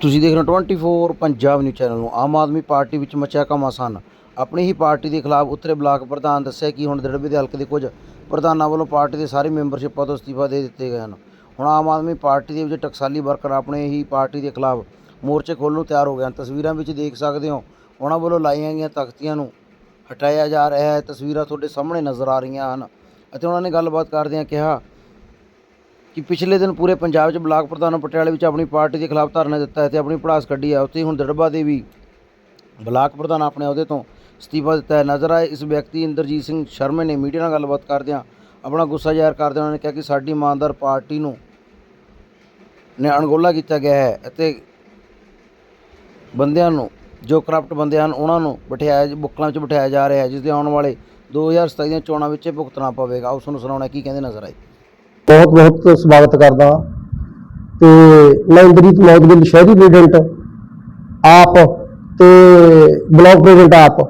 ਤੁਸੀਂ ਦੇਖ ਰਹੇ ਹੋ 24 ਪੰਜਾਬ ਨਿਊਜ਼ ਚੈਨਲ ਨੂੰ। ਆਮ ਆਦਮੀ ਪਾਰਟੀ ਵਿੱਚ ਮਚਿਆ ਘਮਾਸਾਨ ਆਪਣੀ ਹੀ ਪਾਰਟੀ ਦੇ ਖਿਲਾਫ ਉੱਤਰੇ ਬਲਾਕ ਪ੍ਰਧਾਨ ਦੱਸਿਆ ਕਿ ਹੁਣ ਦੜਬੇ ਦੇ ਹਲਕੇ ਦੇ ਕੁਝ ਪ੍ਰਧਾਨਾਂ ਵੱਲੋਂ ਪਾਰਟੀ ਦੇ ਸਾਰੇ ਮੈਂਬਰਸ਼ਿਪਾਂ ਤੋਂ ਅਸਤੀਫਾ ਦੇ ਦਿੱਤੇ ਗਏ ਹਨ। ਹੁਣ ਆਮ ਆਦਮੀ ਪਾਰਟੀ ਦੇ ਵਿੱਚ ਟਕਸਾਲੀ ਵਰਕਰ ਆਪਣੇ ਹੀ ਪਾਰਟੀ ਦੇ ਖਿਲਾਫ ਮੋਰਚੇ ਖੋਲ੍ਹਣ ਨੂੰ ਤਿਆਰ ਹੋ ਗਏ ਹਨ। ਤਸਵੀਰਾਂ ਵਿੱਚ ਦੇਖ ਸਕਦੇ ਹੋ, ਉਹਨਾਂ ਵੱਲੋਂ ਲਾਈਆਂ ਗਈਆਂ ਤਖਤੀਆਂ ਨੂੰ ਹਟਾਇਆ ਜਾ ਰਿਹਾ ਹੈ। ਤਸਵੀਰਾਂ ਤੁਹਾਡੇ ਸਾਹਮਣੇ ਨਜ਼ਰ ਆ ਰਹੀਆਂ ਹਨ ਅਤੇ ਉਹਨਾਂ ਨੇ ਗੱਲਬਾਤ ਕਰਦਿਆਂ ਕਿਹਾ ਕਿ ਪਿਛਲੇ ਦਿਨ ਪੂਰੇ ਪੰਜਾਬ 'ਚ ਬਲਾਕ ਪ੍ਰਧਾਨ ਪਟਿਆਲੇ ਵਿੱਚ ਆਪਣੀ ਪਾਰਟੀ ਦੇ ਖਿਲਾਫ ਧਰਨਾ ਦਿੱਤਾ ਹੈ ਤੇ ਆਪਣੀ ਪੜਾਸ ਕੱਢੀ ਹੈ ਉੱਥੇ ਹੁਣ ਦੜਬਾ ਦੇ ਵੀ ਬਲਾਕ ਪ੍ਰਧਾਨ ਆਪਣੇ ਅਹੁਦੇ ਤੋਂ ਅਸਤੀਫਾ ਦਿੱਤਾ ਹੈ। ਨਜ਼ਰ ਆਏ ਇਸ ਵਿਅਕਤੀ ਇੰਦਰਜੀਤ ਸਿੰਘ ਸ਼ਰਮੇ ਨੇ ਮੀਡੀਆ ਨਾਲ ਗੱਲਬਾਤ ਕਰਦਿਆਂ ਆਪਣਾ ਗੁੱਸਾ ਜ਼ਾਹਿਰ ਕਰਦਿਆਂ ਉਹਨਾਂ ਨੇ ਕਿਹਾ ਕਿ ਸਾਡੀ ਇਮਾਨਦਾਰ ਪਾਰਟੀ ਨੂੰ ਨੇ ਅਣਗੌਲਾ ਕੀਤਾ ਗਿਆ ਹੈ ਅਤੇ ਬੰਦਿਆਂ ਨੂੰ, ਜੋ ਕਰਪਟ ਬੰਦੇ ਹਨ, ਉਹਨਾਂ ਨੂੰ ਬਿਠਾਇਆ ਬੁੱਕਲਾਂ ਵਿੱਚ ਬਿਠਾਇਆ ਜਾ ਰਿਹਾ ਹੈ, ਜਿਸ ਦੇ ਆਉਣ ਵਾਲੇ 2027 ਦੀਆਂ ਚੋਣਾਂ ਵਿੱਚ ਇਹ ਭੁਗਤਣਾ ਪਵੇਗਾ। ਉਸ ਨੂੰ ਸੁਣਾਉਣਾ ਕੀ ਕਹਿੰਦੇ ਨਜ਼ਰ ਆਏ। ਬਹੁਤ ਬਹੁਤ ਸਵਾਗਤ ਕਰਦਾ ਤੇ ਮੈਂ ਇੰਦਰੀਤ ਦੇ ਸ਼ਹਿਰੀ ਪ੍ਰੈਜ਼ੀਡੈਂਟ, ਆਪ ਤੇ ਬਲਾਕ ਪ੍ਰੈਜ਼ੀਡੈਂਟ ਆਪ,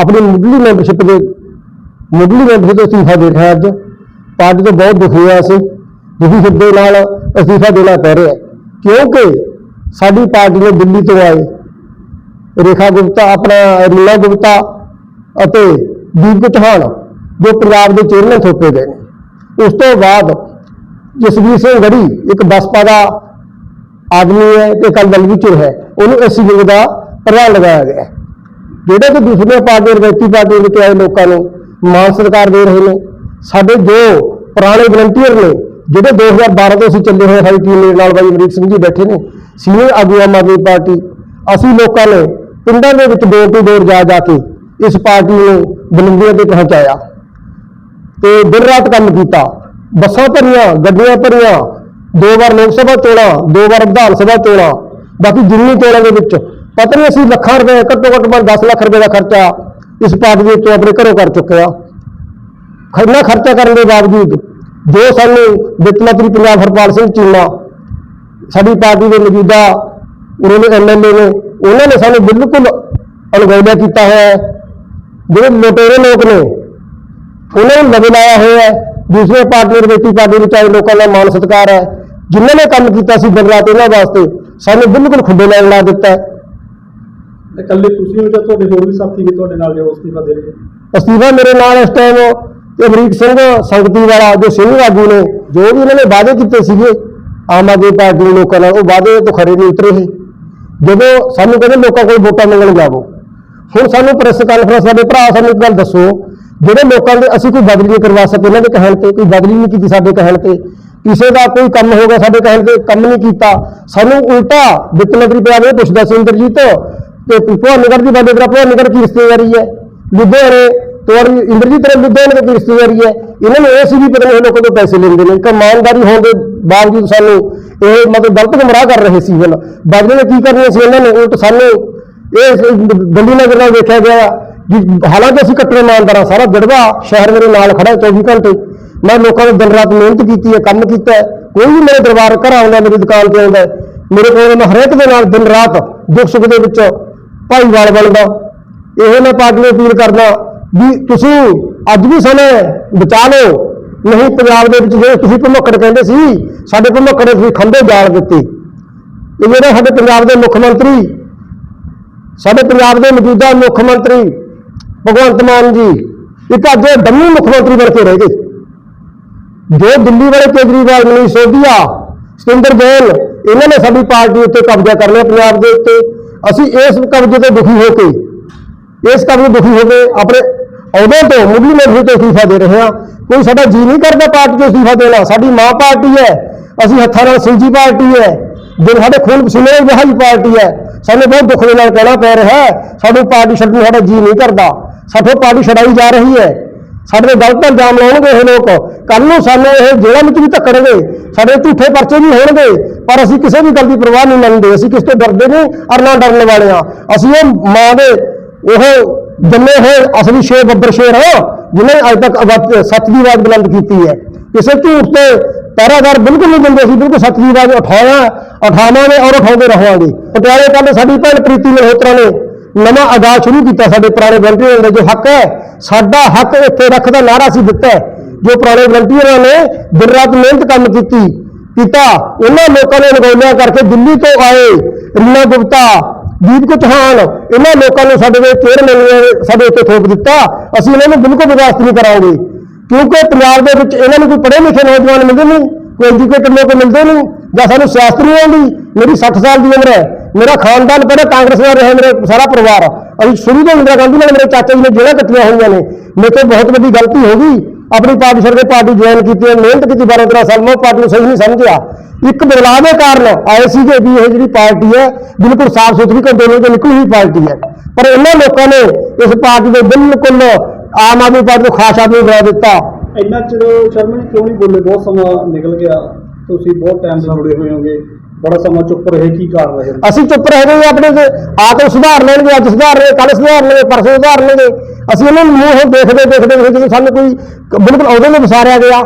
ਆਪਣੀ ਮੁੱਢਲੀ ਮੈਂਬਰਸ਼ਿਪ ਦੇ, ਮੁੱਢਲੀ ਮੈਂਬਰਸ਼ਿਪ ਤੋਂ ਅਸਤੀਫਾ ਦੇ ਰਿਹਾ ਅੱਜ। ਪਾਰਟੀ ਤੋਂ ਬਹੁਤ ਦੁਖੀ ਹੋਇਆ ਸੀ। ਦੁਖੀ ਹਿੱਦੇ ਨਾਲ ਅਸਤੀਫਾ ਦੇਣਾ ਪੈ ਰਿਹਾ ਕਿਉਂਕਿ ਸਾਡੀ ਪਾਰਟੀ ਨੇ ਦਿੱਲੀ ਤੋਂ ਆਏ, ਰੇਖਾ ਗੁਪਤਾ, ਆਪਣਾ ਰੀਨਾ ਗੁਪਤਾ ਅਤੇ ਦੀਪ ਚੌਹਾਨ, ਜੋ ਪੰਜਾਬ ਦੇ ਚੇਅਰਮੈਨ ਥੋਪੇ ਗਏ ਨੇ। ਉਸ ਤੋਂ ਬਾਅਦ ਜਸਵੀਰ ਸਿੰਘ ਗੜੀ ਇੱਕ ਬਸਪਾ ਦਾ ਆਦਮੀ ਹੈ ਤੇ ਕੱਲ ਬਲਵੀਚੁਰ ਹੈ। ਉਹਨੂੰ ਐਸੀ ਵਿੰਗ ਦਾ ਪ੍ਰਧਾਨ ਲਗਾਇਆ ਗਿਆ ਜਿਹੜੇ ਕਿ ਦੂਸਰੀਆਂ ਪਾਰਟੀਆਂ ਰਵਾਇਤੀ ਪਾਰਟੀਆਂ ਵਿੱਚ ਆਏ ਲੋਕਾਂ ਨੂੰ ਮਾਨ ਸਤਿਕਾਰ ਦੇ ਰਹੇ ਨੇ। ਸਾਡੇ ਜੋ ਪੁਰਾਣੇ ਵਲੰਟੀਅਰ ਨੇ, ਜਿਹੜੇ 2012 ਤੋਂ ਅਸੀਂ ਚੱਲੇ ਹੋਏ ਸਾਡੀ ਟੀਮ ਮੇਰੇ ਨਾਲ ਬਾਈ ਅਮਰੀਕ ਸਿੰਘ ਜੀ ਬੈਠੇ ਨੇ, ਸੀਨੀਅਰ ਆਗੂ ਆਮ ਆਦਮੀ ਪਾਰਟੀ। ਅਸੀਂ ਲੋਕਾਂ ਨੇ ਪਿੰਡਾਂ ਦੇ ਵਿੱਚ ਡੋਰ ਟੂ ਡੋਰ ਜਾ ਜਾ ਕੇ ਇਸ ਪਾਰਟੀ ਨੂੰ ਬੁਲੰਦੀਆਂ ਤੇ ਪਹੁੰਚਾਇਆ। ਤੇ ਦਿਨ ਰਾਤ ਕੰਮ ਕੀਤਾ। ਬੱਸਾਂ ਭਰੀਆਂ, ਗੱਡੀਆਂ ਭਰੀਆਂ, ਦੋ ਵਾਰ ਲੋਕ ਸਭਾ ਚੋਣਾਂ, ਦੋ ਵਾਰ ਵਿਧਾਨ ਸਭਾ ਚੋਣਾਂ, ਬਾਕੀ ਜਿੰਨੀ ਚੋਣਾਂ ਦੇ ਵਿੱਚ ਪਤਾ ਨਹੀਂ ਅਸੀਂ ਲੱਖਾਂ ਰੁਪਏ, ਘੱਟੋ ਘੱਟ ਪਰ 10 ਲੱਖ ਰੁਪਏ ਦਾ ਖਰਚਾ ਇਸ ਪਾਰਟੀ ਦੇ ਵਿੱਚੋਂ ਆਪਣੇ ਘਰੋਂ ਕਰ ਚੁੱਕੇ ਆ। ਖੰਨਾ ਖਰਚਾ ਕਰਨ ਦੇ ਬਾਵਜੂਦ ਜੋ ਸਾਨੂੰ ਵਿੱਤ ਮੰਤਰੀ ਪੰਜਾਬ ਹਰਪਾਲ ਸਿੰਘ ਚੀਮਾ, ਸਾਡੀ ਪਾਰਟੀ ਦੇ ਮੌਜੂਦਾ ਉਹਨਾਂ ਦੇ ਐਮਐਲਏ ਨੇ, ਉਹਨਾਂ ਨੇ ਸਾਨੂੰ ਬਿਲਕੁਲ ਅਣਗੌਲਿਆ ਕੀਤਾ ਹੋਇਆ ਹੈ। ਜਿਹੜੇ ਲੁਟੇਰੇ ਲੋਕ ਨੇ, ਉਹਨਾਂ ਨੂੰ ਲਵੇ ਲਾਇਆ ਹੋਇਆ ਹੈ। ਦੂਸਰੇ ਪਾਰਟੀ ਰਵੇਤੀ ਪਾਰਟੀ ਵਿੱਚ ਆਏ ਲੋਕਾਂ ਦਾ ਮਾਨ ਸਤਿਕਾਰ ਹੈ। ਜਿਨ੍ਹਾਂ ਨੇ ਕੰਮ ਕੀਤਾ ਸੀ ਦਿਨ ਰਾਤ ਇਹਨਾਂ ਵਾਸਤੇ ਸਾਨੂੰ ਬਿਲਕੁਲ ਖੁੱਡੇ ਲੈਣ ਲਾ ਦਿੱਤਾ। ਤੇ ਇਕੱਲੇ ਤੁਸੀਂ ਹੋ ਜਾਂ ਤੁਹਾਡੇ ਹੋਰ ਵੀ ਸਾਥੀ ਵੀ ਤੁਹਾਡੇ ਨਾਲ ਜੋ ਅਸਤੀਫਾ ਦੇ ਰਹੇ ਅਸਤੀਫਾ ਮੇਰੇ ਨਾਲ ਇਸ ਟਾਈਮ ਤੇ ਅਮਰੀਕ ਸਿੰਘ ਸੰਗਤੀ ਵਾਲਾ ਜੋ ਸਿੰਘ ਆਗੂ ਨੇ ਜੋ ਵੀ ਇਹਨਾਂ ਨੇ ਵਾਅਦੇ ਕੀਤੇ ਸੀਗੇ ਆਮ ਆਦਮੀ ਪਾਰਟੀ ਦੇ ਲੋਕਾਂ ਨਾਲ ਉਹ ਵਾਅਦੇ ਤੋਂ ਖਰੇ ਨਹੀਂ ਉਤਰੇ ਇਹ ਜਦੋਂ ਸਾਨੂੰ ਕਹਿੰਦੇ ਲੋਕਾਂ ਕੋਲ ਵੋਟਾਂ ਮੰਗਣ ਜਾਵੋ ਹੁਣ ਸਾਨੂੰ ਪ੍ਰੈਸ ਕਾਨਫਰੰਸ ਸਾਡੇ ਭਰਾ ਸਾਨੂੰ ਇੱਕ ਗੱਲ ਦੱਸੋ ਜਿਹੜੇ ਲੋਕਾਂ ਦੇ ਅਸੀਂ ਕੋਈ ਬਦਲੀ ਨਹੀਂ ਕਰਵਾ ਸਕੇ, ਇਹਨਾਂ ਦੇ ਕਹਿਣ ਤੇ ਕੋਈ ਬਦਲੀ ਨਹੀਂ ਕੀਤੀ ਸਾਡੇ ਕਹਿਣ ਤੇ। ਕਿਸੇ ਦਾ ਕੋਈ ਕੰਮ ਹੋ ਗਿਆ ਸਾਡੇ ਕਹਿਣ ਤੇ, ਕੰਮ ਨਹੀਂ ਕੀਤਾ। ਸਾਨੂੰ ਉਲਟਾ ਵਿੱਤ ਮੰਤਰੀ ਪੰਜਾਬ ਇਹ ਪੁੱਛਦਾ ਸੀ, ਇੰਦਰਜੀਤ, ਤੇ ਭਵਾਨੀਗੜ੍ਹ ਦੀ ਬਾਡੇ ਤੇਰਾ ਭਵਾਨੀਗੜ੍ਹ ਕੀ ਰਿਸ਼ਤੇਦਾਰੀ ਹੈ? ਲੁਧਿਆਣੇ ਤੁਹਾਡੀ ਇੰਦਰਜੀਤ ਤੇਰੇ ਲੁਧਿਆਣੇ ਦੀ ਰਿਸ਼ਤੇਦਾਰੀ ਹੈ? ਇਹਨਾਂ ਨੂੰ ਇਹ ਸੀ ਵੀ ਪਤਾ ਨਹੀਂ ਇਹ ਲੋਕਾਂ ਤੋਂ ਪੈਸੇ ਲੈਂਦੇ ਨੇ। ਇੱਕ ਇਮਾਨਦਾਰੀ ਹੋਣ ਦੇ ਬਾਵਜੂਦ ਸਾਨੂੰ ਇਹ ਮਤਲਬ ਗਲਤ ਗੁੰਮਰਾਹ ਕਰ ਰਹੇ ਸੀ ਹੁਣ। ਬਦਲੇ ਨੇ ਕੀ ਕਰਨਾ ਸੀ ਇਹਨਾਂ ਨੇ? ਉਲਟ ਸਾਨੂੰ ਇਹ ਗੰਦੀ ਨਗਰ ਨਾਲ ਵੇਖਿਆ ਗਿਆ। ਕਿ ਹਾਲਾਂਕਿ ਅਸੀਂ ਕੱਟੜੇ ਇਮਾਨਦਾਰਾਂ ਸਾਰਾ ਜੜਵਾ ਸ਼ਹਿਰ ਮੇਰੇ ਨਾਲ ਖੜਾ ਹੈ 24 ਘੰਟੇ। ਮੈਂ ਲੋਕਾਂ ਨੇ ਦਿਨ ਰਾਤ ਮਿਹਨਤ ਕੀਤੀ ਹੈ, ਕੰਮ ਕੀਤਾ ਹੈ। ਕੋਈ ਵੀ ਮੇਰੇ ਦਰਬਾਰ ਘਰ ਆਉਂਦਾ, ਮੇਰੀ ਦੁਕਾਨ ਤੇ ਆਉਂਦਾ ਮੇਰੇ ਕੋਲ ਮੈਂ ਹਰੇਕ ਦੇ ਨਾਲ ਦਿਨ ਰਾਤ ਦੁੱਖ ਸੁੱਖ ਦੇ ਵਿੱਚ ਭਾਈਵਾਲ ਬਣਦਾ। ਇਹ ਮੈਂ ਪਾਰਟੀ ਨੂੰ ਅਪੀਲ ਕਰਦਾ ਵੀ ਤੁਸੀਂ ਅੱਜ ਵੀ ਸਮੇਂ ਬਚਾ ਲਓ। ਨਹੀਂ, ਪੰਜਾਬ ਦੇ ਵਿੱਚ ਜਿਹੜੇ ਤੁਸੀਂ ਭਮੱਕੜ ਕਹਿੰਦੇ ਸੀ, ਸਾਡੇ ਭਮੱਕੜ ਤੁਸੀਂ ਖੰਭੇ ਜਾਲ ਦਿੱਤੇ। ਇਹ ਜਿਹੜੇ ਸਾਡੇ ਪੰਜਾਬ ਦੇ ਮੁੱਖ ਮੰਤਰੀ, ਸਾਡੇ ਪੰਜਾਬ ਦੇ ਮੌਜੂਦਾ ਮੁੱਖ ਮੰਤਰੀ ਭਗਵੰਤ ਮਾਨ ਜੀ ਇੱਕ ਅੱਜ ਇਹ ਡੰਮੀ ਮੁੱਖ ਮੰਤਰੀ ਬਣ ਕੇ ਰਹਿ ਗਏ ਜੋ ਦਿੱਲੀ ਵਾਲੇ ਕੇਜਰੀਵਾਲ ਮਨੀਸ਼ ਸੋਧੀਆ ਸਤਿੰਦਰ ਜੈਨ ਇਹਨਾਂ ਨੇ ਸਾਡੀ ਪਾਰਟੀ ਉੱਤੇ ਕਬਜ਼ਾ ਕਰ ਲਿਆ ਪੰਜਾਬ ਦੇ ਉੱਤੇ ਅਸੀਂ ਇਸ ਕਬਜ਼ੇ ਤੋਂ ਦੁਖੀ ਹੋ ਕੇ ਇਸ ਕਬਜ਼ੇ ਤੋਂ ਦੁਖੀ ਹੋ ਕੇ ਆਪਣੇ ਅਹੁਦੇ ਤੋਂ ਮੁੱਢਲੀ ਮੈਂਬਰੀ ਤੋਂ ਅਸਤੀਫਾ ਦੇ ਰਹੇ ਹਾਂ ਕੋਈ ਸਾਡਾ ਜੀ ਨਹੀਂ ਕਰਦਾ ਪਾਰਟੀ ਤੋਂ ਅਸਤੀਫਾ ਦੇਣਾ ਸਾਡੀ ਮਾਂ ਪਾਰਟੀ ਹੈ ਅਸੀਂ ਹੱਥਾਂ ਨਾਲ ਸਿੰਜੀ ਪਾਰਟੀ ਹੈ ਦਿਨ ਸਾਡੇ ਖੂਨ ਪਸੀਨੇ ਨਾਲ ਵਹਾਈ ਪਾਰਟੀ ਹੈ ਸਾਨੂੰ ਬਹੁਤ ਦੁੱਖ ਦੇ ਨਾਲ ਕਹਿਣਾ ਪੈ ਰਿਹਾ ਹੈ ਸਾਡੀ ਪਾਰਟੀ ਛੱਡਣ ਨੂੰ ਸਾਡਾ ਜੀ ਨਹੀਂ ਕਰਦਾ ਸਾਡੀ ਪਾਰਟੀ ਛਡਾਈ ਜਾ ਰਹੀ ਹੈ। ਸਾਡੇ ਗਲਤ ਇਲਜ਼ਾਮ ਲਾਉਣਗੇ ਇਹ ਲੋਕ। ਕੱਲ ਨੂੰ ਸਾਨੂੰ ਇਹ ਜੇਲ੍ਹਾਂ ਵਿੱਚ ਵੀ ਧੱਕਣਗੇ। ਸਾਡੇ ਝੂਠੇ ਪਰਚੇ ਵੀ ਹੋਣਗੇ। ਪਰ ਅਸੀਂ ਕਿਸੇ ਵੀ ਗੱਲ ਦੀ ਪਰਵਾਹ ਨਹੀਂ ਮੰਨਦੇ। ਅਸੀਂ ਕਿਸ ਤੋਂ ਡਰਦੇ ਨਹੀਂ ਔਰ ਨਾ ਡਰਨ ਵਾਲੇ ਆ ਅਸੀਂ ਉਹ ਮਾਂ ਦੇ ਉਹ ਜੰਮੇ ਹੋਏ ਅਸਲੀ ਸ਼ੇਰ ਬੱਬਰ ਸ਼ੇਰ ਹਾਂ, ਜਿਨ੍ਹਾਂ ਅੱਜ ਤੱਕ ਸੱਚ ਦੀ ਆਵਾਜ਼ ਬੁਲੰਦ ਕੀਤੀ ਹੈ। ਕਿਸੇ ਝੂਠ ਤੇ ਪਹਿਰਾਦਾਰ ਬਿਲਕੁਲ ਨਹੀਂ ਦਿੰਦੇ। ਸੀ ਬਿਲਕੁਲ ਸੱਚ ਦੀ ਆਵਾਜ਼ ਉਠਾਇਆ, ਉਠਾਵਾਂਗੇ ਔਰ ਉਠਾਉਂਦੇ ਰਹਾਂਗੇ। ਪਟਿਆਲੇ ਕੱਲ ਸਾਡੀ ਭੈਣ ਪ੍ਰੀਤੀ ਮਲਹੋਤਰਾ ਨੇ ਨਵਾਂ ਆਗਾਜ਼ ਸ਼ੁਰੂ ਕੀਤਾ ਸਾਡੇ ਪੁਰਾਣੇ ਵਲੰਟੀਅਰਾਂ ਦਾ ਜੋ ਹੱਕ ਹੈ, ਸਾਡਾ ਹੱਕ ਇੱਥੇ ਰੱਖਦਾ ਨਾਰਾ ਸੀ ਦਿੱਤਾ ਜੋ ਪੁਰਾਣੇ ਵਲੰਟੀਅਰਾਂ ਨੇ ਦਿਨ ਰਾਤ ਮਿਹਨਤ ਕੰਮ ਕੀਤੀ ਕੀਤਾ ਉਹਨਾਂ ਲੋਕਾਂ ਨੇ ਅਣਗੌਲਿਆਂ ਕਰਕੇ ਦਿੱਲੀ ਤੋਂ ਆਏ, ਰੀਨਾ ਗੁਪਤਾ ਦੀਪਕ ਚੌਹਾਨ ਇਹਨਾਂ ਲੋਕਾਂ ਨੇ ਸਾਡੇ ਦੇ ਚੇਅਰਮੈਨ ਨੇ ਸਾਡੇ ਉੱਤੇ ਥੋਪ ਦਿੱਤਾ। ਅਸੀਂ ਇਹਨਾਂ ਨੂੰ ਬਿਲਕੁਲ ਬਰਦਾਸ਼ਤ ਨਹੀਂ ਕਰਾਂਗੇ। ਕਿਉਂਕਿ ਪੰਜਾਬ ਦੇ ਵਿੱਚ ਇਹਨਾਂ ਨੂੰ ਕੋਈ ਪੜ੍ਹੇ ਲਿਖੇ ਨੌਜਵਾਨ ਮਿਲਦੇ ਨਹੀਂ, ਕੋਈ ਐਜੂਕੇਟਡ ਲੋਕ ਮਿਲਦੇ ਨਹੀਂ। ਜਾਂ ਸਾਨੂੰ ਸਿਆਸਤ ਨਹੀਂ ਆਉਂਦੀ? ਮੇਰੀ 60 ਸਾਲ ਦੀ ਉਮਰ ਹੈ। ਮੇਰਾ ਖਾਨਦਾਨ ਪਹਿਲਾਂ ਕਾਂਗਰਸ ਨਾਲ ਰਿਹਾ ਮੇਰਾ ਸਾਰਾ ਪਰਿਵਾਰ। ਅਸੀਂ ਸ਼ੁਰੂ ਤੋਂ ਇੰਦਰਾ ਗਾਂਧੀ ਨਾਲ ਮੇਰੇ ਚਾਚਾ ਜੀ ਨੇ ਜਿਹੜਾ ਕੱਟੀਆਂ ਹੋਈਆਂ ਨੇ। ਮੇਰੇ ਤੋਂ ਬਹੁਤ ਵੱਡੀ ਗਲਤੀ ਹੋ ਗਈ। ਆਪਣੀ ਪਾਰਟੀ ਛੱਡ ਕੇ ਪਾਰਟੀ ਜੁਆਇਨ ਕੀਤੀ ਹੈ, ਮਿਹਨਤ ਕੀਤੀ 12 13 ਸਾਲ। ਮੈਂ ਉਹ ਪਾਰਟੀ ਨੂੰ ਸਹੀ ਨਹੀਂ ਸਮਝਿਆ। ਇੱਕ ਬਦਲਾਅ ਦੇ ਕਾਰਨ ਆਏ ਸੀਗੇ ਵੀ ਇਹ ਜਿਹੜੀ ਪਾਰਟੀ ਹੈ ਬਿਲਕੁਲ ਸਾਫ਼ ਸੁਥਰੀ ਕੰਟਰੋਲ ਤੋਂ ਨਿਕਲੀ ਹੋਈ ਪਾਰਟੀ ਹੈ। ਪਰ ਇਹਨਾਂ ਲੋਕਾਂ ਨੇ ਇਸ ਪਾਰਟੀ ਦੇ ਬਿਲਕੁਲ ਆਮ ਆਦਮੀ ਪਾਰਟੀ ਨੂੰ ਖਾਸ ਆਦਮੀ ਬਣਾ ਦਿੱਤਾ। ਇੰਨਾ ਚਿਰ ਸ਼ਰਮਾ ਕਿਉਂ ਨਹੀਂ ਬੋਲੇ? ਬਹੁਤ ਸਮਾਂ ਨਿਕਲ ਗਿਆ। ਤੁਸੀਂ ਬਹੁਤ ਟਾਈਮ ਤੋਂ ਜੁੜੇ ਹੋਏ ਹੋਗੇ। ਬੜਾ ਸਮਾਂ ਚੁੱਪ ਰਹੇ, ਕੀ ਕਾਰਨ ਰਹੇ ਅਸੀਂ ਚੁੱਪ ਰਹਿ ਗਏ ਆਪਣੇ ਤੇ। ਆ ਕੇ ਸੁਧਾਰ ਲੈਣਗੇ, ਅੱਜ ਸੁਧਾਰ ਰਹੇ ਕੱਲ ਸੁਧਾਰ ਲੈਣਗੇ, ਪਰਸੋਂ ਸੁਧਾਰ ਲੈਣਗੇ। ਅਸੀਂ ਉਹਨਾਂ ਨੂੰ ਮੂੰਹ ਦੇਖਦੇ ਦੇਖਦੇ ਦੇਖਦੇ, ਜਦੋਂ ਸਾਨੂੰ ਕੋਈ ਬਿਲਕੁਲ ਉਹਦੇ ਨੂੰ ਵਿਸਾਰਿਆ ਗਿਆ।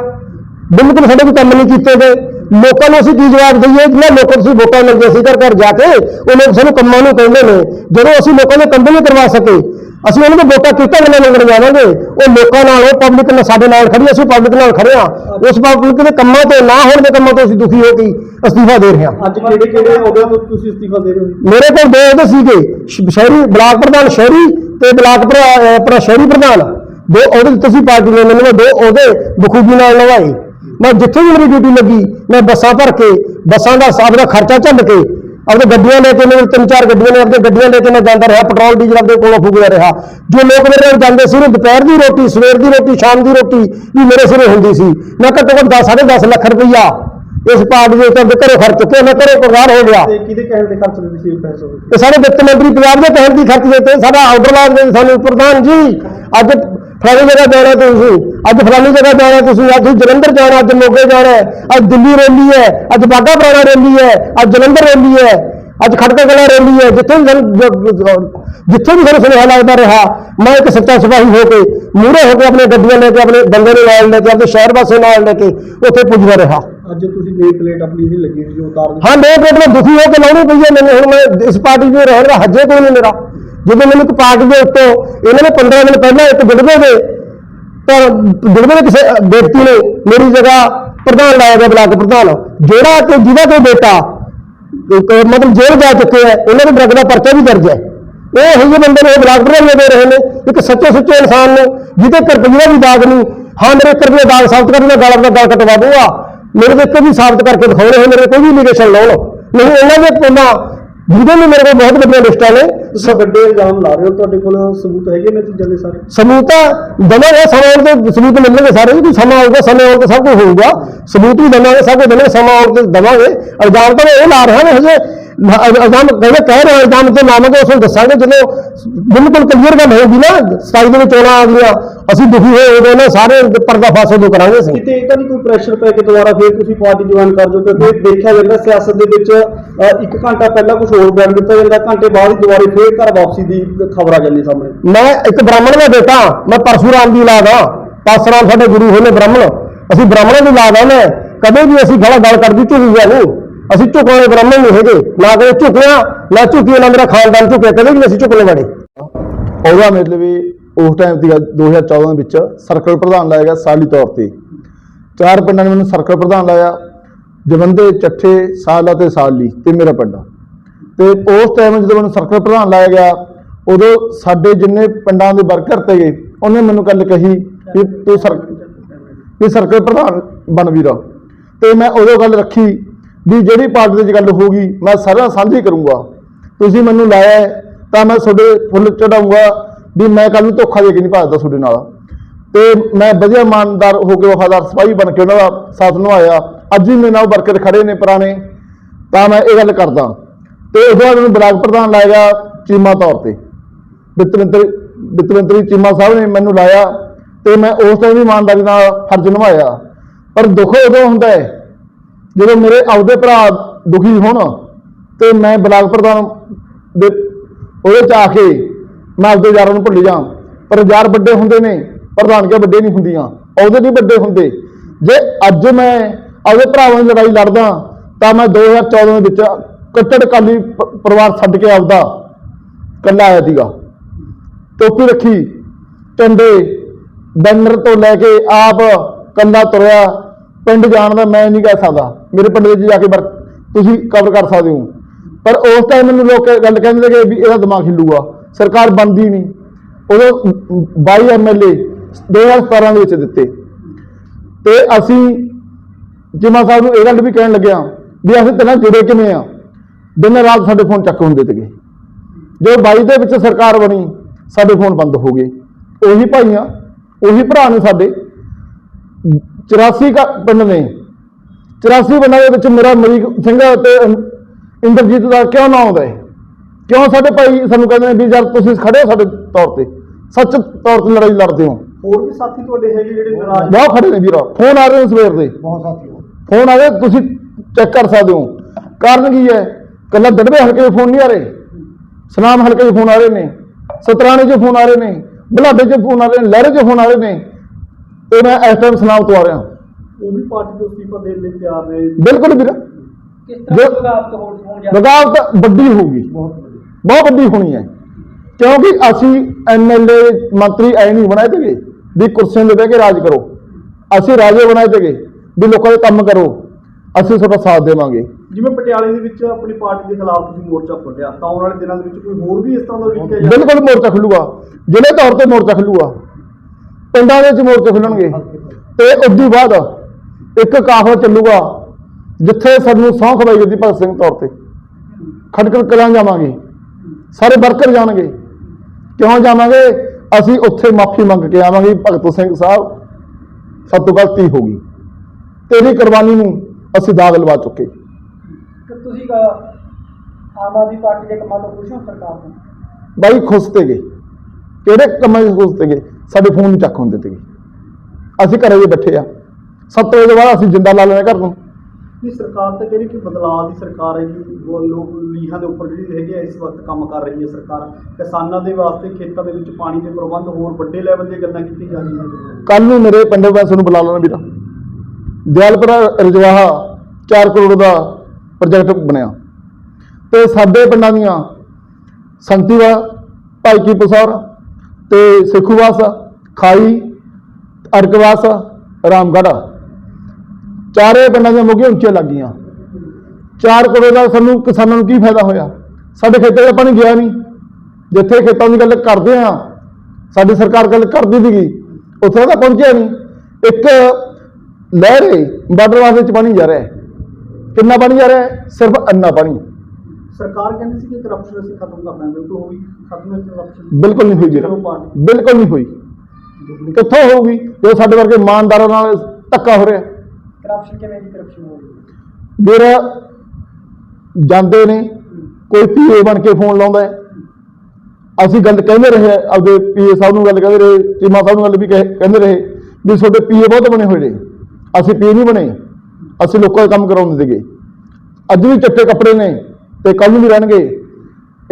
ਬਿਲਕੁਲ ਸਾਡੇ ਕੋਈ ਕੰਮ ਨਹੀਂ ਕੀਤੇ ਗਏ। ਲੋਕਾਂ ਨੂੰ ਅਸੀਂ ਕੀ ਜਵਾਬ ਦਈਏ? ਜਿਹੜਾ ਲੋਕਾਂ ਨੂੰ ਵੋਟਾਂ ਮੰਗੇ ਸੀ ਘਰ ਘਰ ਜਾ ਕੇ ਉਹ ਲੋਕ ਸਾਨੂੰ ਕੰਮਾਂ ਨੂੰ ਕਹਿੰਦੇ ਨੇ। ਜਦੋਂ ਅਸੀਂ ਲੋਕਾਂ ਦੇ ਕੰਮ ਨਹੀਂ ਕਰਵਾ ਸਕੇ ਅਸੀਂ ਉਹਨਾਂ ਦੇ ਵੋਟਾਂ ਕਿੱਥੇ ਵੱਲੋਂ ਮੰਗਣ ਜਾਵਾਂਗੇ? ਉਹ ਲੋਕਾਂ ਨਾਲ ਉਹ ਪਬਲਿਕ ਨਾਲ ਸਾਡੇ ਨਾਲ ਖੜੀ ਅਸੀਂ ਪਬਲਿਕ ਨਾਲ ਖੜੇ ਹਾਂ। ਉਸ ਪਬਲਿਕ ਦੇ ਕੰਮਾਂ ਤੇ ਨਾ ਹੋਣ ਦੇ ਕੰਮਾਂ ਤੋਂ ਅਸੀਂ ਦੁਖੀ ਹੋ ਕੇ ਅਸਤੀਫਾ ਦੇ ਰਹੇ ਹਾਂ। ਅੱਜ ਕਿਹੜੇ ਕਿਹੜੇ ਅਹੁਦਿਆਂ ਤੋਂ ਤੁਸੀਂ ਅਸਤੀਫਾ ਦੇ ਰਹੇ ਹੋ? ਮੇਰੇ ਕੋਲ ਦੋ ਉਹਦੇ ਸੀਗੇ। ਸ਼ਹਿਰੀ ਬਲਾਕ ਪ੍ਰਧਾਨ ਸ਼ਹਿਰੀ ਤੇ ਬਲਾਕ ਪ੍ਰ- ਸ਼ਹਿਰੀ ਪ੍ਰਧਾਨ। ਦੋ ਉਹਦੇ ਦਿੱਤੇ ਸੀ ਪਾਰਟੀ ਨੇ ਮੈਨੂੰ ਦੋ ਉਹਦੇ ਬਖੂਬੀ ਨਾਲ ਨਿਭਾਏ ਮੈਂ ਜਿੱਥੇ ਵੀ ਮੇਰੀ ਡਿਊਟੀ ਲੱਗੀ ਮੈਂ ਬੱਸਾਂ ਭਰ ਕੇ ਬੱਸਾਂ ਦਾ ਸਾਬ ਦਾ ਖਰਚਾ ਝੱਲ ਕੇ ਆਪਣੇ ਗੱਡੀਆਂ ਲੈ ਕੇ ਮੇਰੇ ਤਿੰਨ ਚਾਰ ਗੱਡੀਆਂ ਨੇ ਆਪਣੇ ਗੱਡੀਆਂ ਲੈ ਕੇ ਮੈਂ ਜਾਂਦਾ ਰਿਹਾ ਪੈਟਰੋਲ ਡੀਜ਼ਲ ਆਪਣੇ ਕੋਲੋਂ ਫੂਕਦਾ ਰਿਹਾ। ਜੋ ਲੋਕ ਮੇਰੇ ਨਾਲ ਜਾਂਦੇ ਸੀ ਉਹਨੂੰ ਦੁਪਹਿਰ ਦੀ ਰੋਟੀ ਸਵੇਰ ਦੀ ਰੋਟੀ ਸ਼ਾਮ ਦੀ ਰੋਟੀ ਵੀ ਮੇਰੇ ਸਿਰੇ ਹੁੰਦੀ ਸੀ। ਮੈਂ ਘੱਟੋ ਘੱਟ 10 10.5 ਲੱਖ ਰੁਪਈਆ ਇਸ ਪਾਰਟੀ ਦੇ ਉੱਤੇ ਘਰੋਂ ਖਰਚ ਚੁੱਕੇ ਮੈਂ ਘਰੋਂ ਪਰਿਵਾਰ ਹੋ ਗਿਆ। ਤੇ ਕਿਹਦੇ ਕਹਿਣ ਤੇ ਖਰਚ ਦਿੰਦੇ ਸੀ ਪੈਸੇ? ਤੇ ਸਾਡੇ ਵਿੱਤ ਮੰਤਰੀ ਪੰਜਾਬ ਦੇ ਕਹਿਣ ਦੀ ਖਰਚ ਦਿੱਤੇ ਸਾਡਾ ਆਰਡਰ ਲਾ ਦੇ ਸਾਨੂੰ ਪ੍ਰਧਾਨ ਜੀ ਅੱਜ ਫਲਾਣੀ ਜਗ੍ਹਾ ਜਾਣਾ ਤੁਸੀਂ। ਅੱਜ ਫਲਾਣੀ ਜਗ੍ਹਾ ਜਾਣਾ ਤੁਸੀਂ। ਅੱਜ ਜਲੰਧਰ ਜਾਣਾ ਅੱਜ ਮੋਗੇ ਜਾਣਾ ਹੈ, ਅੱਜ ਦਿੱਲੀ ਰੈਲੀ ਹੈ ਅੱਜ ਬਾਗਾ ਪੁਰਾਣਾ ਰੈਲੀ ਹੈ ਅੱਜ ਜਲੰਧਰ ਰੈਲੀ ਹੈ ਅੱਜ ਖੜਕਾ ਕਲਾ ਰੈਲੀ ਹੈ। ਜਿੱਥੇ ਵੀ ਸਾਨੂੰ ਜ- ਜ- ਜਿੱਥੇ ਵੀ ਸਾਨੂੰ ਸੁਨੇਹਾ ਲੱਗਦਾ ਰਿਹਾ ਮੈਂ ਇੱਕ ਸੱਚਾ ਸਿਪਾਹੀ ਹੋ ਕੇ ਮੂਹਰੇ ਹੋ ਕੇ ਆਪਣੇ ਗੱਡੀਆਂ ਲੈ ਕੇ ਆਪਣੇ ਬੰਦੇ ਨੂੰ ਨਾਲ ਲੈ ਕੇ ਆਪਣੇ ਸ਼ਹਿਰ ਵਾਸੀ ਨਾਲ ਲੈ ਕੇ ਉੱਥੇ ਪੁੱਜਦਾ ਰਿਹਾ। ਅੱਜ ਤੁਸੀਂ ਨੇਮ ਪਲੇਟ ਆਪਣੀ ਜਿਹੜੀ ਲੱਗੀ ਸੀ ਉਹ ਉਤਾਰ ਦਿੱਤੀ। ਹਾਂ ਮੈਂ ਆਪਣੇ ਦੁਖੀ ਹੋ ਕੇ ਲਾਉਣੀ ਪਈ ਹੈ। ਮੈਨੂੰ ਹੁਣ ਮੈਂ ਇਸ ਪਾਰਟੀ ਦੇ ਰਹਿਣ ਦਾ ਹੱਜੇ ਕੋਈ ਨਹੀਂ ਮੇਰਾ ਜਦੋਂ ਮੈਨੂੰ ਇੱਕ ਪਾਰਟੀ ਦੇ ਉੱਤੋਂ ਇਹਨਾਂ ਨੇ 15 ਦਿਨ ਪਹਿਲਾਂ ਇੱਕ ਗਿੜਵੇ ਦੇ, ਤਾਂ ਗਿੜਵੇ ਦੇ ਕਿਸੇ ਵਿਅਕਤੀ ਨੇ ਮੇਰੀ ਜਗ੍ਹਾ ਪ੍ਰਧਾਨ ਲਾਇਆ ਗਿਆ, ਬਲਾਕ ਪ੍ਰਧਾਨ। ਜਿਹੜਾ ਕਿ ਜਿਹਦਾ ਕੋਈ ਬੇਟਾ ਮਤਲਬ ਜੇਲ੍ਹ ਜਾ ਚੁੱਕੇ ਹੈ, ਉਹਨਾਂ ਦੇ ਡਰਗ ਦਾ ਪਰਚਾ ਵੀ ਦਰਜ ਹੈ। ਉਹ ਇਹੋ ਜਿਹੇ ਬੰਦੇ ਨੇ, ਇਹ ਬਲਾਕ ਪ੍ਰਧਾਨ ਦੇ ਰਹੇ ਨੇ। ਇੱਕ ਸੱਚੇ ਸੁੱਚੇ ਇਨਸਾਨ ਨੇ, ਜਿਹਦੇ ਘਰ ਰੁਪਈਆ ਵੀ ਦਾਗ ਨਹੀਂ। ਹਾਂ, ਮੇਰੇ ਘਰ ਰੁਪਈਆ ਦਾਗ ਸਾਬਤ ਕਰਨ ਦਾ ਗਾਲ ਦਾ ਗਾਲ ਕਟਵਾ ਦੂੰਗਾ ਮੇਰੇ ਦੇ ਇੱਕ ਵੀ ਸਾਬਤ ਕਰਕੇ ਦਿਖਾਉਣੇ ਹੋਏ ਮੇਰੇ ਕੋਈ ਵੀ ਇਲੀਗੇਸ਼ਨ ਲਾਉਣ ਨਹੀਂ, ਉਹਨਾਂ ਦੇ ਪੰਨਾ ਜਿਹਦੇ ਵੀ ਮੇਰੇ ਕੋਲ ਬਹੁਤ ਵੱਡੀਆਂ ਲਿਸਟਾਂ ਨੇ। ਤੁਸੀਂ ਵੱਡੇ ਇਲਜ਼ਾਮ ਲਾ ਰਹੇ ਹੋ ਤੁਹਾਡੇ ਕੋਲ ਸਬੂਤ ਹੈਗੇ ਨੇ ਚੀਜ਼ਾਂ ਦੇ ਸਾਰੇ? ਸਬੂਤ ਦਵਾਂਗੇ ਸਮਾਂ ਤੇ ਸਬੂਤ ਮਿਲਣਗੇ ਸਾਰੇ ਵੀ ਸਮਾਂ ਆਊਗਾ ਸਮੇਂ ਆਉਣ ਤੇ ਸਭ ਕੁਝ ਹੋਊਗਾ। ਸਬੂਤ ਵੀ ਦਵਾਂਗੇ ਸਭ ਕੁਝ ਦਵਾਂਗੇ ਸਮਾਂ ਆਉਣ ਤੇ ਦਵਾਂਗੇ ਇਲਜ਼ਾਮ ਤਾਂ ਮੈਂ ਇਹ ਲਾ ਰਿਹਾ ਹਾਂ ਹਜੇ ਇਲਜ਼ਾਮ ਕਹਿੰਦੇ ਕਹਿ ਰਹੇ ਇਲਜ਼ਾਮ ਤੇ ਲਾਵਾਂਗੇ ਉਸ ਨੂੰ ਦੱਸਾਂਗੇ ਜਦੋਂ ਬਿਲਕੁਲ ਕਲੀਅਰ ਗੱਲ ਹੋਊਗੀ ਨਾ 27 ਦੇ ਵਿੱਚ ਆ ਗਈਆਂ ਅਸੀਂ ਦੁਖੀ ਹੋਏ ਉਦੋਂ ਨਾ ਸਾਰੇ ਪਰਦਾ ਫਾਸੇ ਦੋ ਕਰਾਂਗੇ ਅਸੀਂ। ਕਿਤੇ ਇਹ ਤਾਂ ਨਹੀਂ ਕੋਈ ਪ੍ਰੈਸ਼ਰ ਪੈ ਕੇ ਦੁਬਾਰਾ ਫੇਰ ਤੁਸੀਂ ਪਾਰਟੀ ਜੁਆਇਨ ਕਰ ਜਾਓ ਕਿਉਂਕਿ ਦੇਖਿਆ ਜਾਂਦਾ ਸਿਆਸਤ ਦੇ ਵਿੱਚ ਇੱਕ ਘੰਟਾ ਪਹਿਲਾਂ ਕੁਝ ਹੋਰ ਬਿਆਨ ਦਿੱਤਾ ਜਾਂਦਾ ਘੰਟੇ ਬਾਅਦ ਹੀ ਦੁਬਾਰਾ ਫੇਰ ਘਰ ਵਾਪਸੀ ਦੀ ਖਬਰ ਆ ਜਾਂਦੀ ਸਾਹਮਣੇ। ਮੈਂ ਇੱਕ ਬ੍ਰਾਹਮਣ ਦਾ ਬੇਟਾ ਮੈਂ ਪਰਸ਼ੂਰਾਮ ਦੀ ਔਲਾਦ ਹਾਂ ਪਰਸ਼ੂਰਾਮ ਸਾਡੇ ਗੁਰੂ ਹੋਏ ਨੇ ਬ੍ਰਾਹਮਣ ਅਸੀਂ ਬ੍ਰਾਹਮਣਾਂ ਦੀ ਔਲਾਦ ਹਾਂ ਮੈਂ ਕਦੇ ਵੀ ਅਸੀਂ ਗਲਾ ਗੱਲ ਕਰਦੀ ਝੁਕੀ ਗਿਆ ਨਹੀਂ। ਅਸੀਂ ਝੁਕਣ ਵਾਲੇ ਬ੍ਰਾਹਮਣ ਨਹੀਂ ਹੈਗੇ, ਨਾ ਕਦੇ ਝੁਕਿਆ ਨਾ ਝੁਕੀ ਨਾ ਮੇਰਾ ਖਾਨਦਾਨ ਝੁਕਿਆ, ਕਦੇ ਵੀ ਅਸੀਂ ਝੁਕਣ ਵਾਲੇ। ਉਹਦਾ ਮਤਲਬ ਵੀ ਉਸ ਟਾਈਮ ਦੀ ਗੱਲ 2014 ਦੇ ਵਿੱਚ ਸਰਕਲ ਪ੍ਰਧਾਨ ਲਾਇਆ ਗਿਆ ਸਾਲੀ ਤੌਰ ਤੇ। ਚਾਰ ਪਿੰਡਾਂ ਨੇ ਮੈਨੂੰ ਸਰਕਲ ਪ੍ਰਧਾਨ ਲਾਇਆ, ਜਵੰਦੇ, ਚੱਠੇ, ਸਾਲਾ ਤੇ ਸਾਲੀ ਤੇ ਮੇਰਾ ਪਿੰਡ। ਤੇ ਉਸ ਟਾਈਮ ਜਦੋਂ ਮੈਨੂੰ ਸਰਕਲ ਪ੍ਰਧਾਨ ਲਾਇਆ ਗਿਆ, ਉਦੋਂ ਸਾਡੇ ਜਿੰਨੇ ਪਿੰਡਾਂ ਦੇ ਵਰਕਰ ਤੇ ਗਏ, ਉਹਨੇ ਮੈਨੂੰ ਗੱਲ ਕਹੀ ਵੀ ਤੂੰ ਸਰ ਵੀ ਸਰਕਲ ਪ੍ਰਧਾਨ ਬਣ ਵੀਰਾ। ਤੇ ਮੈਂ ਉਦੋਂ ਗੱਲ ਰੱਖੀ ਵੀ ਜਿਹੜੀ ਪਾਰਟੀ ਦੇ ਗੱਲ ਹੋਊਗੀ ਮੈਂ ਸਾਰਿਆਂ ਨਾਲ ਸਾਂਝੀ ਕਰੂੰਗਾ। ਤੁਸੀਂ ਮੈਨੂੰ ਲਾਇਆ ਹੈ, ਤਾਂ ਮੈਂ ਤੁਹਾਡੇ ਫੁੱਲ ਚੜਾਉਂਗਾ ਵੀ ਮੈਂ ਕੱਲ ਨੂੰ ਧੋਖਾ ਦੇ ਕੇ ਨਹੀਂ ਭਾਜਦਾ ਤੁਹਾਡੇ ਨਾਲ। ਤੇ ਮੈਂ ਵਧੀਆ ਇਮਾਨਦਾਰ ਹੋ ਕੇ ਵਫਾਦਾਰ ਸਿਪਾਹੀ ਬਣ ਕੇ ਉਹਨਾਂ ਦਾ ਸਾਥ ਨਿਭਾਇਆ। ਅੱਜ ਵੀ ਮੇਰੇ ਨਾਲ ਵਰਕਰ ਖੜੇ ਨੇ ਪੁਰਾਣੇ ਤਾਂ ਮੈਂ ਇਹ ਗੱਲ ਕਰਦਾ। ਤੇ ਉਦੋਂ ਬਾਅਦ ਮੈਨੂੰ ਬਲਾਕ ਪ੍ਰਧਾਨ ਲਾਇਆ ਗਿਆ ਚੀਮਾ ਤੌਰ ਤੇ। ਵਿੱਤ ਮੰਤਰੀ ਚੀਮਾ ਸਾਹਿਬ ਨੇ ਮੈਨੂੰ ਲਾਇਆ ਤੇ ਮੈਂ ਉਸ ਤੋਂ ਵੀ ਇਮਾਨਦਾਰੀ ਨਾਲ ਫਰਜ਼ ਨਿਭਾਇਆ। ਪਰ ਦੁੱਖ ਉਦੋਂ ਹੁੰਦਾ ਹੈ ਜਦੋਂ ਮੇਰੇ ਆਪਦੇ ਭਰਾ ਦੁਖੀ ਹੋਣ ਤੇ ਮੈਂ ਬਲਾਕ ਪ੍ਰਧਾਨ ਦੇ ਉਹਦੇ ਚ ਆ ਕੇ ਮੈਂ ਆਪਦੇ ਯਾਰਾਂ ਨੂੰ ਭੁੱਲ ਜਾ ਪਰ ਯਾਰ ਵੱਡੇ ਹੁੰਦੇ ਨੇ, ਪ੍ਰਧਾਨਗੀਆਂ ਵੱਡੇ ਨਹੀਂ ਹੁੰਦੀਆਂ। ਉਹਦੇ ਨਹੀਂ ਵੱਡੇ ਹੁੰਦੇ। ਜੇ ਅੱਜ ਮੈਂ ਆਪਦੇ ਭਰਾਵਾਂ ਦੀ ਲੜਾਈ ਲੜਦਾ, ਤਾਂ ਮੈਂ 2014 ਦੇ ਵਿੱਚ ਕੱਟੜ ਕਾਲੀ ਪਰਿਵਾਰ ਛੱਡ ਕੇ ਆਪਦਾ ਕੱਲਾ ਆਇਆ ਸੀਗਾ। ਟੋਪੀ ਰੱਖੀ, ਝੰਡੇ, ਬੈਨਰ ਤੋਂ ਲੈ ਕੇ ਆਪ ਕੱਲਾ ਤੁਰਿਆ। ਪਿੰਡ ਜਾਣ ਦਾ ਮੈਂ ਨਹੀਂ ਕਹਿ ਸਕਦਾ। ਮੇਰੇ ਪਿੰਡ ਵਿੱਚ ਜਾ ਕੇ ਵਰ- ਤੁਸੀਂ ਕਵਰ ਕਰ ਸਕਦੇ ਹੋ। ਪਰ ਉਸ ਟਾਈਮ ਮੈਨੂੰ ਲੋਕ ਗੱਲ ਕਹਿੰਦੇ ਕਿ ਵੀ ਇਹਦਾ ਦਿਮਾਗ ਹਿੱਲੂਗਾ ਸਰਕਾਰ ਬਣਦੀ ਨਹੀਂ। ਉਦੋਂ 22 ਐਮਐਲਏ 2017 ਦੇ ਵਿੱਚ ਦਿੱਤੇ। ਤੇ ਅਸੀਂ ਜਿਮਾ ਸਾਹਿਬ ਨੂੰ ਇਹ ਗੱਲ ਵੀ ਕਹਿਣ ਲੱਗਿਆ ਵੀ ਅਸੀਂ ਤੇਨਾਂ ਜੁੜੇ ਕਿਵੇਂ ਆ? ਦਿਨ ਰਾਤ ਸਾਡੇ ਫੋਨ ਚੱਕ ਹੁੰਦੇ ਸੀਗੇ। ਜੋ 22 ਦੇ ਵਿੱਚ ਸਰਕਾਰ ਬਣੀ, ਸਾਡੇ ਫੋਨ ਬੰਦ ਹੋ ਗਏ। ਉਹੀ ਭਾਈਆਂ, ਉਹੀ ਭਰਾ ਨੇ ਸਾਡੇ। 84 ਕਾ ਪਿੰਡ ਨੇ 84 ਪਿੰਡਾਂ ਦੇ ਵਿੱਚ ਮੇਰਾ ਮਰੀਕ ਸਿੰਘ ਤੇ ਇੰਦਰਜੀਤ ਦਾ ਕਿਉਂ ਨਾ ਆਉਂਦਾ ਹੈ? ਕਿਉਂ ਸਾਡੇ ਭਾਈ ਸਾਨੂੰ ਕਹਿੰਦੇ ਨੇ ਵੀ ਜਦ ਤੁਸੀਂ ਖੜੇ ਹੋ ਸਾਡੇ ਤੌਰ ਤੇ? ਸੱਚ ਤੌਰ ਤੇ ਲੜਾਈ ਲੜਦੇ ਹੋ। ਹੋਰ ਵੀ ਸਾਥੀ ਤੁਹਾਡੇ ਹੈਗੇ ਜਿਹੜੇ ਨਾਰਾਜ਼ ਬਹੁਤ ਖੜੇ ਨੇ ਵੀਰਾ। ਫੋਨ ਆ ਰਹੇ ਨੇ ਸਵੇਰ ਦੇ। ਬਹੁਤ ਸਾਥੀ ਫੋਨ ਆ ਗਏ ਤੁਸੀਂ ਚੈੱਕ ਕਰ ਸਕਦੇ ਹੋ। ਕਾਰਨ ਕੀ ਹੈ? ਕੱਲਾ ਦੜਵੇ ਹਲਕੇ ਦੇ ਫੋਨ ਨਹੀਂ ਆ ਰਹੇ। ਸਨਾਮ ਹਲਕੇ ਦੇ ਫੋਨ ਆ ਰਹੇ ਨੇ। ਸਤਰਾਣੇ 'ਚ ਫੋਨ ਆ ਰਹੇ ਨੇ। ਬਲਾਡੇ 'ਚ ਫੋਨ ਆ ਰਹੇ ਨੇ। ਲਹਿਰੇ 'ਚ ਫੋਨ ਆ ਰਹੇ ਨੇ। ਤੇ ਮੈਂ ਇਸ ਟਾਈਮ ਸਨਾਮ ਤੋਂ ਆ ਰਿਹਾ। ਉਹ ਵੀ ਪਾਰਟੀ ਤੋਂ ਅਸਤੀਫਾ ਦੇਣ ਲਈ ਤਿਆਰ ਨੇ। ਬਿਲਕੁਲ ਵੀਰਾ। ਕਿਸ ਜੋ- ਤਰ੍ਹਾਂ ਬਗਾਵਤ ਹੋਣ ਹੋਣ ਜਾ ਬਗਾਵਤ ਵੱਡੀ ਹੋਊਗੀ। ਬਹੁਤ ਵਧੀਆ ਬਹੁਤ ਵੱਡੀ ਹੋਣੀ ਹੈ। ਕਿਉਂਕਿ ਅਸੀਂ ਐਮਐਲਏ ਮੰਤਰੀ ਐ ਨਹੀਂ ਬਣਾਏ ਤੇਗੇ ਵੀ ਕੁਰਸੀਆਂ ਤੇ ਬਹਿ ਕੇ ਰਾਜ ਕਰੋ। ਅਸੀਂ ਰਾਜੇ ਬਣਾਏ ਤੇਗੇ ਵੀ ਲੋਕਾਂ ਦੇ ਕੰਮ ਕਰੋ। ਅਸੀਂ ਤੁਹਾਡਾ ਸਾਥ ਦੇਵਾਂਗੇ। ਜਿਵੇਂ ਪਟਿਆਲੇ ਦੇ ਵਿੱਚ ਆਪਣੀ ਪਾਰਟੀ ਦੇ ਖਿਲਾਫ ਤੁਸੀਂ ਮੋਰਚਾ ਖੋਲ੍ਹਿਆ ਤਾਂ ਆਉਣ ਵਾਲੇ ਦਿਨਾਂ ਦੇ ਵਿੱਚ ਕੋਈ ਹੋਰ ਵੀ ਇਸ ਤਰ੍ਹਾਂ ਦਾ ਲਿਖਿਆ ਜਾ ਬਿਲਕੁਲ ਮੋਰਚਾ ਖੁੱਲੂਗਾ। ਜ਼ਿਲ੍ਹੇ ਤੌਰ ਤੇ ਮੋਰਚਾ ਖੁੱਲੂਗਾ। ਪਿੰਡਾਂ ਦੇ ਵਿੱਚ ਮੋਰਚੇ ਖੁੱਲਣਗੇ। ਤੇ ਉਸ ਤੋਂ ਬਾਅਦ ਇੱਕ ਕਾਫਲਾ ਚੱਲੂਗਾ ਜਿੱਥੇ ਸਾਨੂੰ ਸਹੁੰ ਖਵਾਈ ਗਈ ਭਗਤ ਸਿੰਘ ਤੌਰ ਤੇ। ਖਟਕੜ ਕਲਾਂ ਜਾਵਾਂਗੇ ਸਾਰੇ ਵਰਕਰ ਜਾਣਗੇ। ਕਿਉਂ ਜਾਵਾਂਗੇ? ਅਸੀਂ ਉੱਥੇ ਮਾਫੀ ਮੰਗ ਕੇ ਆਵਾਂਗੇ ਭਗਤ ਸਿੰਘ ਸਾਹਿਬ। ਸਾਡੇ ਤੋਂ ਗਲਤੀ ਹੋ ਗਈ। ਤੇਰੀ ਕੁਰਬਾਨੀ ਨੂੰ ਅਸੀਂ ਦਾਗ ਲਵਾ ਚੁੱਕੇ। ਤੁਸੀਂ ਆਮ ਆਦਮੀ ਪਾਰਟੀ ਦੇ ਕੰਮਾਂ ਤੋਂ ਖੁਸ਼ ਹੋ ਸਰਕਾਰ ਤੋਂ? ਬਾਈ ਖੁਸ਼ ਤੇ ਗਏ। ਕਿਹੜੇ ਕੰਮਾਂ 'ਚ ਖੁਸ਼ ਤੇ ਗਏ? ਸਾਡੇ ਫੋਨ ਚੱਕ ਹੁੰਦੇ ਤੇ ਅਸੀਂ ਘਰੇ ਜੇ ਬੈਠੇ ਆ। ਸੱਤ ਵਜੇ ਤੋਂ ਬਾਅਦ ਅਸੀਂ ਜਿੰਦਾ ਲਾ ਲੈਣਾ ਘਰ ਨੂੰ। ਨਹੀਂ ਸਰਕਾਰ ਤਾਂ ਕਹਿੰਦੀ ਕਿ ਬਦਲਾਅ ਦੀ ਸਰਕਾਰ ਹੈ ਜੀ। ਉਹ ਲੋਕ ਲੀਹਾਂ ਦੇ ਉੱਪਰ ਜਿਹੜੀ ਹੈਗੀ ਹੈ ਇਸ ਵਕਤ ਕੰਮ ਕਰ ਰਹੀ ਹੈ ਸਰਕਾਰ। ਕਿਸਾਨਾਂ ਦੇ ਵਾਸਤੇ ਖੇਤਾਂ ਦੇ ਵਿੱਚ ਪਾਣੀ ਦੇ ਪ੍ਰਬੰਧ ਹੋਰ ਵੱਡੇ ਲੈਵਲ ਦੀਆਂ ਗੱਲਾਂ ਕੀਤੀ ਜਾ ਰਹੀਆਂ ਨੇ। ਕੱਲ ਨੂੰ ਮੇਰੇ ਪਿੰਡ ਮੈਂ ਤੁਹਾਨੂੰ ਬੁਲਾ ਲੈਣਾ ਵੀਰਾ। ਦਿਆਲਪੁਰਾ ਰਜਵਾਹਾ 4 ਕਰੋੜ ਦਾ ਪ੍ਰੋਜੈਕਟ ਬਣਿਆ। ਤੇ ਸਾਡੇ ਪਿੰਡਾਂ ਦੀਆਂ ਸੰਤੀਵਾ ਭਾਈ ਕੀ ਪਸੌਰ ਤੇ ਸਿੱਖੂਵਾਸ ਖਾਈ ਅਰਕਵਾਸ ਰਾਮਗੜ੍ਹ। ਚਾਰੇ ਪਿੰਡਾਂ ਦੀਆਂ ਮੋਗੀਆਂ ਉੱਚੀਆਂ ਲੱਗੀਆਂ 4 ਕਰੋੜ ਦਾ ਸਾਨੂੰ ਕਿਸਾਨਾਂ ਨੂੰ ਕੀ ਫਾਇਦਾ ਹੋਇਆ? ਸਾਡੇ ਖੇਤਾਂ 'ਚ ਪਾਣੀ ਗਿਆ ਨਹੀਂ। ਜਿੱਥੇ ਖੇਤਾਂ ਦੀ ਗੱਲ ਕਰਦੇ ਆ ਸਾਡੀ ਸਰਕਾਰ ਗੱਲ ਕਰਦੀ ਸੀਗੀ ਉੱਥੇ ਤਾਂ ਪਹੁੰਚਿਆ ਨਹੀਂ। ਇੱਕ ਲਹਿਰੇ ਬਾਰਡਰ ਵਾਸਤੇ ਚ ਪਾਣੀ ਜਾ ਰਿਹਾ ਹੈ। ਕਿੰਨਾ ਪਾਣੀ ਜਾ ਰਿਹਾ ਹੈ? ਸਿਰਫ ਅੰਨਾ ਪਾਣੀ। ਸਰਕਾਰ ਕਹਿੰਦੀ ਸੀ ਕਿ ਕਰਪਸ਼ਨ ਅਸੀਂ ਖਤਮ ਕਰਨਾ ਬਿਲਕੁਲ ਹੋ ਗਈ ਖਤਮ ਕਰਪਸ਼ਨ ਬਿਲਕੁਲ ਨਹੀਂ ਹੋਈ ਵੀਰ ਬਿਲਕੁਲ ਨਹੀਂ ਹੋਈ। ਕਿੱਥੋਂ ਹੋਊਗੀ? ਜੇ ਸਾਡੇ ਵਰਗੇ ਇਮਾਨਦਾਰਾਂ ਨਾਲ ਧੱਕਾ ਹੋ ਰਿਹਾ ਕਰਪਸ਼ਨ ਕਿਵੇਂ ਦੀ ਕਰਪਸ਼ਨ ਹੋ ਰਹੀ ਵੀਰ ਜਾਂਦੇ ਨੇ, ਕੋਈ ਪੀਏ ਬਣ ਕੇ ਫੋਨ ਲਾਉਂਦਾ ਅਸੀਂ ਗੱਲ ਕਹਿੰਦੇ ਰਹੇ, ਆਪਦੇ ਪੀਏ ਸਾਹਿਬ ਨੂੰ ਗੱਲ ਕਹਿੰਦੇ ਰਹੇ, ਚੀਮਾ ਸਾਹਿਬ ਨੂੰ ਗੱਲ ਵੀ ਕਹੇ- ਕਹਿੰਦੇ ਰਹੇ ਵੀ ਤੁਹਾਡੇ ਪੀਏ ਬਹੁਤ ਬਣੇ ਹੋਏ ਨੇ। ਅਸੀਂ ਪੀਏ ਨਹੀਂ ਬਣੇ, ਅਸੀਂ ਲੋਕਾਂ ਦਾ ਕੰਮ ਕਰਾਉਂਦੇ ਸੀਗੇ। ਅੱਜ ਵੀ ਚੱਟੇ ਕੱਪੜੇ ਨੇ ਤੇ ਕੱਲ ਨੂੰ ਵੀ ਰਹਿਣਗੇ।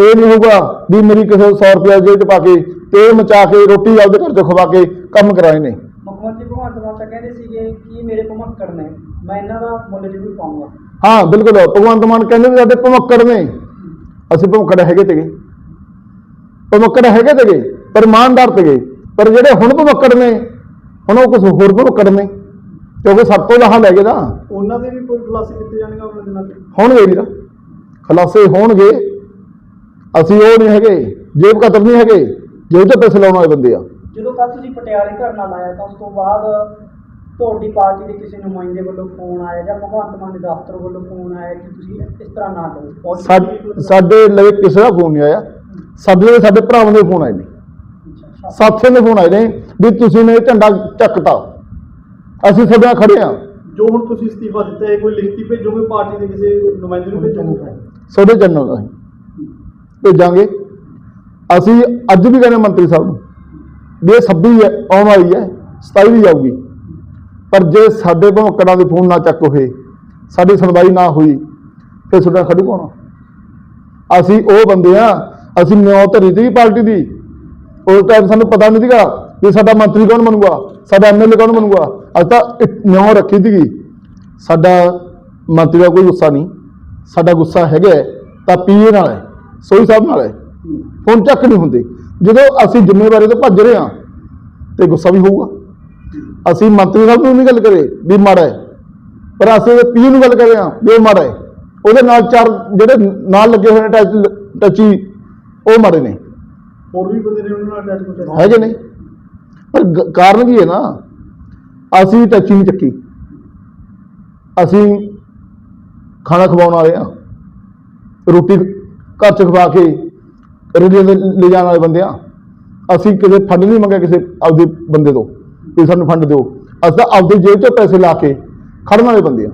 ਇਹ ਨਹੀਂ ਹੋਊਗਾ ਵੀ ਮੇਰੀ ਕਿਸੇ 100 ਰੁਪਏ ਜੇਬ 'ਚ ਪਾ ਕੇ ਤੇ ਮਚਾ ਕੇ ਰੋਟੀ ਆਪਦੇ ਘਰ 'ਚ ਖਵਾ ਕੇ ਕੰਮ ਕਰਾਏ ਨੇ। ਮੁੱਖ ਮੰਤਰੀ ਭਗਵੰਤ ਮਾਨ ਤਾਂ ਕਹਿੰਦੇ ਸੀਗੇ ਕਿ ਇਹ ਮੇਰੇ ਭਮੱਕੜ ਨੇ। ਮੈਂ ਇਹਨਾਂ ਦਾ ਮੁੱਲ ਜ਼ਰੂਰ ਪਾਉਂਗਾ ਹਾਂ ਬਿਲਕੁਲ। ਭਗਵੰਤ ਮਾਨ ਕਹਿੰਦੇ ਵੀ ਸਾਡੇ ਭਮੱਕੜ ਨੇ। ਅਸੀਂ ਭਮੱਕੜ ਹੈਗੇ ਤੇਗੇ ਭਮੱਕੜ ਹੈਗੇ ਤੇਗੇ ਪਰ ਇਮਾਨਦਾਰ ਤੇਗੇ ਪਰ ਜਿਹੜੇ ਹੁਣ ਭਮੱਕੜ ਨੇ ਹੁਣ ਉਹ ਕੁਝ ਹੋਰ ਭਮੱਕੜ ਨੇ। ਕਿਉਂਕਿ ਸਭ ਤੋਂ ਲਾਹਾ ਲੈ ਗਏ ਨਾ। ਉਹਨਾਂ ਦੇ ਵੀ ਕੋਈ ਖੁਲਾਸੇ ਕੀਤੇ ਜਾਣਗੇ ਵਾਲੇ ਦਿਨਾਂ 'ਚ ਹੋਣਗੇ ਵੀਰਾ। ਖਲਾਸੇ ਹੋਣਗੇ। ਅਸੀਂ ਉਹ ਨਹੀਂ ਹੈਗੇ ਜੇਬ ਕਤਰ ਨਹੀਂ ਹੈਗੇ। ਜੇਬ ਤੇ ਪੈਸੇ ਲਾਉਣ ਵਾਲੇ ਬੰਦੇ ਆ। ਜਦੋਂ ਕੱਲ ਤੁਸੀਂ ਪਟਿਆਲੇ ਧਰਨਾ ਲਾਇਆ ਤਾਂ ਉਸ ਤੋਂ ਬਾਅਦ ਤੁਹਾਡੀ ਪਾਰਟੀ ਦੇ ਕਿਸੇ ਨੁਮਾਇੰਦੇ ਵੱਲੋਂ ਫੋਨ ਆਇਆ ਜਾਂ ਭਗਵੰਤ ਮਾਨ ਦੇ ਦਫ਼ਤਰ ਵੱਲੋਂ ਫੋਨ ਆਇਆ ਕਿ ਤੁਸੀਂ ਇਸ ਤਰ੍ਹਾਂ ਨਾ ਕਰੋ? ਸਾ- ਸਾਡੇ ਲਈ ਕਿਸੇ ਦਾ ਫੋਨ ਨਹੀਂ ਆਇਆ। ਸਾਡੇ ਲਈ ਸਾਡੇ ਭਰਾਵਾਂ ਦੇ ਫੋਨ ਆਏ ਨੇ। ਸਾਥੀਆਂ ਦੇ ਫੋਨ ਆਏ ਨੇ ਵੀ ਤੁਸੀਂ ਨੇ ਝੰਡਾ ਚੱਕਤਾ। ਅਸੀਂ ਨਾਲ ਖੜੇ ਆ। ਜੋ ਹੁਣ ਤੁਸੀਂ ਅਸਤੀਫਾ ਦਿੱਤਾ ਹੈ ਕੋਈ ਲਿਖਤੀ ਭੇਜੋਗੇ ਪਾਰਟੀ ਦੇ ਕਿਸੇ ਨੁਮਾਇੰਦੇ ਨੂੰ ਭੇਜੋਗੇ ਤੁਹਾਡੇ ਚੈਨਲ ਦਾ ਭੇਜਾਂਗੇ। ਅਸੀਂ ਅੱਜ ਵੀ ਕਹਿੰਦੇ ਮੰਤਰੀ ਸਾਹਿਬ ਨੂੰ ਵੀ ਇਹ 26 ਹੈ, ਆਉਣ ਵਾਲੀ ਹੈ 27 ਵੀ ਆਊਗੀ ਪਰ ਜੇ ਸਾਡੇ ਭਮਕੜਾਂ ਦੇ ਫੋਨ ਨਾ ਚੱਕ ਹੋਏ, ਸਾਡੀ ਸੁਣਵਾਈ ਨਾ ਹੋਈ, ਫਿਰ ਤੁਹਾਡਾ ਖੜੂ ਕੌਣ ਅਸੀਂ ਉਹ ਬੰਦੇ ਆ, ਅਸੀਂ ਨਿਉ ਧਰੀ ਸੀ ਪਾਰਟੀ ਦੀ। ਉਸ ਟਾਈਮ ਸਾਨੂੰ ਪਤਾ ਨਹੀਂ ਸੀਗਾ ਵੀ ਸਾਡਾ ਮੰਤਰੀ ਕੌਣ ਬਣੂਗਾ, ਸਾਡਾ ਐਮਐਲਏ ਕੌਣ ਬਣੂਗਾ। ਅੱਜ ਤਾਂ ਨਿਉ ਰੱਖੀ ਸੀਗੀ। ਸਾਡਾ ਮੰਤਰੀ ਦਾ ਕੋਈ ਗੁੱਸਾ ਨਹੀਂ। ਸਾਡਾ ਗੁੱਸਾ ਹੈਗਾ ਹੈ, ਤਾਂ ਪੀਏ ਨਾਲ ਹੈ ਸੋਈ ਸਾਹਿਬ ਨਾਲ ਹੈ। ਫੋਨ ਚੱਕ ਨਹੀਂ ਹੁੰਦੇ। ਜਦੋਂ ਅਸੀਂ ਜ਼ਿੰਮੇਵਾਰੀ ਤੋਂ ਭੱਜ ਰਹੇ ਹਾਂ ਤੇ ਗੁੱਸਾ ਵੀ ਹੋਊਗਾ। ਅਸੀਂ ਮੰਤਰੀ ਸਾਹਿਬ ਨੂੰ ਨਹੀਂ ਗੱਲ ਕਰੇ ਵੀ ਮਾੜਾ ਹੈ ਪਰ ਅਸੀਂ ਪੀਏ ਨੂੰ ਗੱਲ ਕਰ ਰਹੇ ਹਾਂ ਵੀ ਮਾੜਾ ਹੈ। ਉਹਦੇ ਨਾਲ ਚਾਰ ਜਿਹੜੇ ਨਾਲ ਲੱਗੇ ਹੋਏ ਨੇ ਟੱਚ ਉਹ ਮਾਰੇ ਨੇ। ਹੋਰ ਵੀ ਬੰਦੇ ਨੇ ਉਹਨਾਂ ਨਾਲ ਅਟੈਚ ਕੁਝ ਹੈਗੇ ਨੇ। ਪਰ ਕਾਰਨ ਕੀ ਹੈ ਨਾ ਅਸੀਂ ਟੱਚੀ ਨਹੀਂ ਚੱਕੀ। ਅਸੀਂ ਖਾਣਾ ਖਵਾਉਣ ਵਾਲੇ ਆ ਰੋਟੀ ਘਰ ਚ ਖਵਾ ਕੇ ਰੇਡੀਓ ਦੇ ਲੈ ਜਾਣ ਵਾਲੇ ਬੰਦੇ ਆ। ਅਸੀਂ ਕਿਸੇ ਫੰਡ ਨਹੀਂ ਮੰਗਿਆ ਕਿਸੇ ਆਪਦੇ ਬੰਦੇ ਤੋਂ, ਵੀ ਸਾਨੂੰ ਫੰਡ ਦਿਓ। ਅਸੀਂ ਤਾਂ ਆਪਦੀ ਜੇਬ ਚੋਂ ਪੈਸੇ ਲਾ ਕੇ ਖੜਨ ਵਾਲੇ ਬੰਦੇ ਆ।